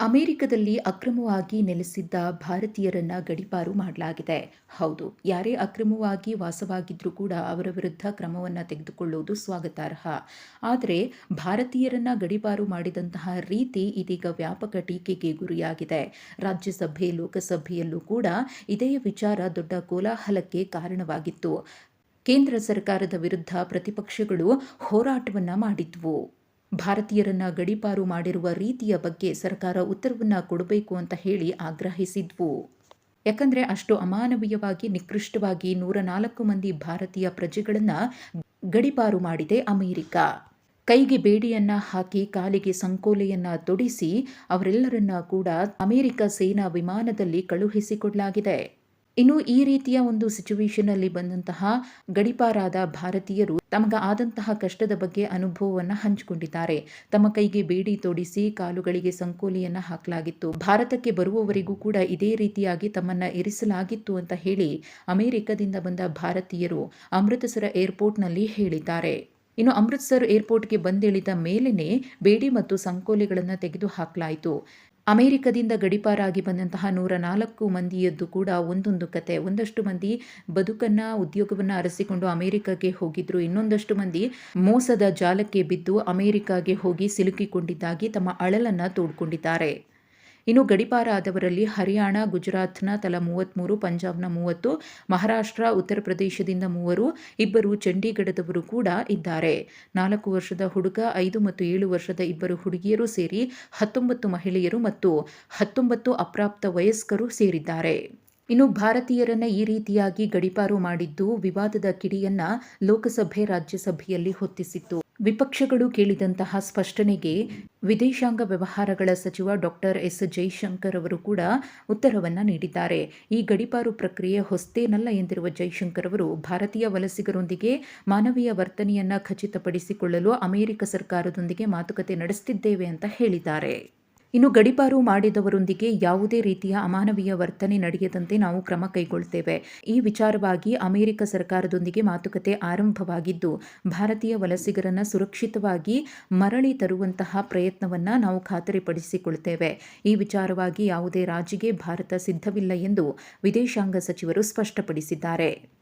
ಅಮೆರಿಕದಲ್ಲಿ ಅಕ್ರಮವಾಗಿ ನೆಲೆಸಿದ್ದ ಭಾರತೀಯರನ್ನ ಗಡಿಪಾರು ಮಾಡಲಾಗಿದೆ. ಹೌದು, ಯಾರೇ ಅಕ್ರಮವಾಗಿ ವಾಸವಾಗಿದ್ರೂ ಕೂಡ ಅವರ ವಿರುದ್ಧ ಕ್ರಮವನ್ನು ತೆಗೆದುಕೊಳ್ಳುವುದು ಸ್ವಾಗತಾರ್ಹ. ಆದರೆ ಭಾರತೀಯರನ್ನ ಗಡಿಪಾರು ಮಾಡಿದಂತಹ ರೀತಿ ಇದೀಗ ವ್ಯಾಪಕ ಟೀಕೆಗೆ ಗುರಿಯಾಗಿದೆ. ರಾಜ್ಯಸಭೆ, ಲೋಕಸಭೆಯಲ್ಲೂ ಕೂಡ ಇದೇ ವಿಚಾರ ದೊಡ್ಡ ಕೋಲಾಹಲಕ್ಕೆ ಕಾರಣವಾಗಿತ್ತು. ಕೇಂದ್ರ ಸರ್ಕಾರದ ವಿರುದ್ಧ ಪ್ರತಿಪಕ್ಷಗಳು ಹೋರಾಟವನ್ನ ಮಾಡಿದ್ವು. ಭಾರತೀಯರನ್ನ ಗಡೀಪಾರು ಮಾಡಿರುವ ರೀತಿಯ ಬಗ್ಗೆ ಸರ್ಕಾರ ಉತ್ತರವನ್ನ ಕೊಡಬೇಕು ಅಂತ ಹೇಳಿ ಆಗ್ರಹಿಸಿದ್ವು. ಯಾಕಂದ್ರೆ ಅಷ್ಟು ಅಮಾನವೀಯವಾಗಿ, ನಿಕೃಷ್ಟವಾಗಿ ನೂರ ನಾಲ್ಕು ಮಂದಿ ಭಾರತೀಯ ಪ್ರಜೆಗಳನ್ನ ಗಡಿಪಾರು ಮಾಡಿದೆ ಅಮೆರಿಕ. ಕೈಗೆ ಬೇಡಿಯನ್ನ ಹಾಕಿ ಕಾಲಿಗೆ ಸಂಕೋಲೆಯನ್ನ ತೊಡಿಸಿ ಅವರೆಲ್ಲರನ್ನ ಕೂಡ ಅಮೆರಿಕ ಸೇನಾ ವಿಮಾನದಲ್ಲಿ ಕಳುಹಿಸಿಕೊಡಲಾಗಿದೆ. ಇನ್ನು ಈ ರೀತಿಯ ಒಂದು ಸಿಚುವೇಶನ್ ಅಲ್ಲಿ ಬಂದಂತಹ ಗಡಿಪಾರಾದ ಭಾರತೀಯರು ತಮಗ ಆದಂತಹ ಕಷ್ಟದ ಬಗ್ಗೆ ಅನುಭವವನ್ನು ಹಂಚಿಕೊಂಡಿದ್ದಾರೆ. ತಮ್ಮ ಕೈಗೆ ಬೇಡಿ ತೋಡಿಸಿ ಕಾಲುಗಳಿಗೆ ಸಂಕೋಲಿಯನ್ನ ಹಾಕಲಾಗಿತ್ತು. ಭಾರತಕ್ಕೆ ಬರುವವರೆಗೂ ಕೂಡ ಇದೇ ರೀತಿಯಾಗಿ ತಮ್ಮನ್ನ ಇರಿಸಲಾಗಿತ್ತು ಅಂತ ಹೇಳಿ ಅಮೆರಿಕದಿಂದ ಬಂದ ಭಾರತೀಯರು ಅಮೃತಸರ ಏರ್ಪೋರ್ಟ್ನಲ್ಲಿ ಹೇಳಿದ್ದಾರೆ. ಇನ್ನು ಅಮೃತ್ಸರ್ ಏರ್ಪೋರ್ಟ್ಗೆ ಬಂದಿಳಿದ ಮೇಲೇನೆ ಬೇಡಿ ಮತ್ತು ಸಂಕೋಲೆಗಳನ್ನು ತೆಗೆದು ಹಾಕಲಾಯಿತು ಅಮೆರಿಕದಿಂದ ಗಡಿಪಾರಾಗಿ ಬಂದಂತಹ ನೂರ ನಾಲ್ಕು ಮಂದಿಯದ್ದು ಕೂಡ ಒಂದೊಂದು ಕತೆ. ಒಂದಷ್ಟು ಮಂದಿ ಬದುಕನ್ನ, ಉದ್ಯೋಗವನ್ನು ಅರಸಿಕೊಂಡು ಅಮೆರಿಕಕ್ಕೆ ಹೋಗಿದ್ರು. ಇನ್ನೊಂದಷ್ಟು ಮಂದಿ ಮೋಸದ ಜಾಲಕ್ಕೆ ಬಿದ್ದು ಅಮೆರಿಕಾಗೆ ಹೋಗಿ ಸಿಲುಕಿಕೊಂಡಿದ್ದಾಗಿ ತಮ್ಮ ಅಳಲನ್ನು ತೋಡ್ಕೊಂಡಿದ್ದಾರೆ. ಇನ್ನು ಗಡಿಪಾರಾದವರಲ್ಲಿ ಹರಿಯಾಣ, ಗುಜರಾತ್ನ ತಲಾ ಮೂವತ್ತ್ಮೂರು ಪಂಜಾಬ್ನ ಮೂವತ್ತು, ಮಹಾರಾಷ್ಟ್ರ, ಉತ್ತರ ಪ್ರದೇಶದಿಂದ ಮೂವರು, ಇಬ್ಬರು ಚಂಡೀಗಢದವರು ಕೂಡ ಇದ್ದಾರೆ. ನಾಲ್ಕು ವರ್ಷದ ಹುಡುಗ, ಐದು ಮತ್ತು ಏಳು ವರ್ಷದ ಇಬ್ಬರು ಹುಡುಗಿಯರು ಸೇರಿ ಹತ್ತೊಂಬತ್ತು ಮಹಿಳೆಯರು ಮತ್ತು ಹತ್ತೊಂಬತ್ತು ಅಪ್ರಾಪ್ತ ವಯಸ್ಕರು ಸೇರಿದ್ದಾರೆ. ಇನ್ನು ಭಾರತೀಯರನ್ನ ಈ ರೀತಿಯಾಗಿ ಗಡಿಪಾರು ಮಾಡಿದ್ದು ವಿವಾದದ ಕಿಡಿಯನ್ನ ಲೋಕಸಭೆ, ರಾಜ್ಯಸಭೆಯಲ್ಲಿ ಹೊತ್ತಿಸಿತ್ತು. ವಿಪಕ್ಷಗಳು ಕೇಳಿದಂತಹ ಸ್ಪಷ್ಟನೆಗೆ ವಿದೇಶಾಂಗ ವ್ಯವಹಾರಗಳ ಸಚಿವ ಡಾಕ್ಟರ್ ಎಸ್ ಜೈಶಂಕರ್ ಅವರು ಕೂಡ ಉತ್ತರವನ್ನು ನೀಡಿದ್ದಾರೆ. ಈ ಗಡಿಪಾರು ಪ್ರಕ್ರಿಯೆ ಹೊಸ್ತೇನಲ್ಲ ಎಂದಿರುವ ಜೈಶಂಕರ್ ಅವರು ಭಾರತೀಯ ವಲಸಿಗರೊಂದಿಗೆ ಮಾನವೀಯ ವರ್ತನೆಯನ್ನ ಖಚಿತಪಡಿಸಿಕೊಳ್ಳಲು ಅಮೆರಿಕ ಸರ್ಕಾರದೊಂದಿಗೆ ಮಾತುಕತೆ ನಡೆಸುತ್ತಿದ್ದೇವೆ ಅಂತ ಹೇಳಿದ್ದಾರೆ. ಇನ್ನು ಗಡಿಪಾರು ಮಾಡಿದವರೊಂದಿಗೆ ಯಾವುದೇ ರೀತಿಯ ಅಮಾನವೀಯ ವರ್ತನೆ ನಡೆಯದಂತೆ ನಾವು ಕ್ರಮ ಕೈಗೊಳ್ತೇವೆ. ಈ ವಿಚಾರವಾಗಿ ಅಮೆರಿಕ ಸರ್ಕಾರದೊಂದಿಗೆ ಮಾತುಕತೆ ಆರಂಭವಾಗಿದ್ದು, ಭಾರತೀಯ ವಲಸಿಗರನ್ನು ಸುರಕ್ಷಿತವಾಗಿ ಮರಳಿ ತರುವಂತಹ ಪ್ರಯತ್ನವನ್ನು ನಾವು ಖಾತರಿಪಡಿಸಿಕೊಳ್ತೇವೆ. ಈ ವಿಚಾರವಾಗಿ ಯಾವುದೇ ರಾಜಿಗೆ ಭಾರತ ಸಿದ್ಧವಿಲ್ಲ ಎಂದು ವಿದೇಶಾಂಗ ಸಚಿವರು ಸ್ಪಷ್ಟಪಡಿಸಿದ್ದಾರೆ.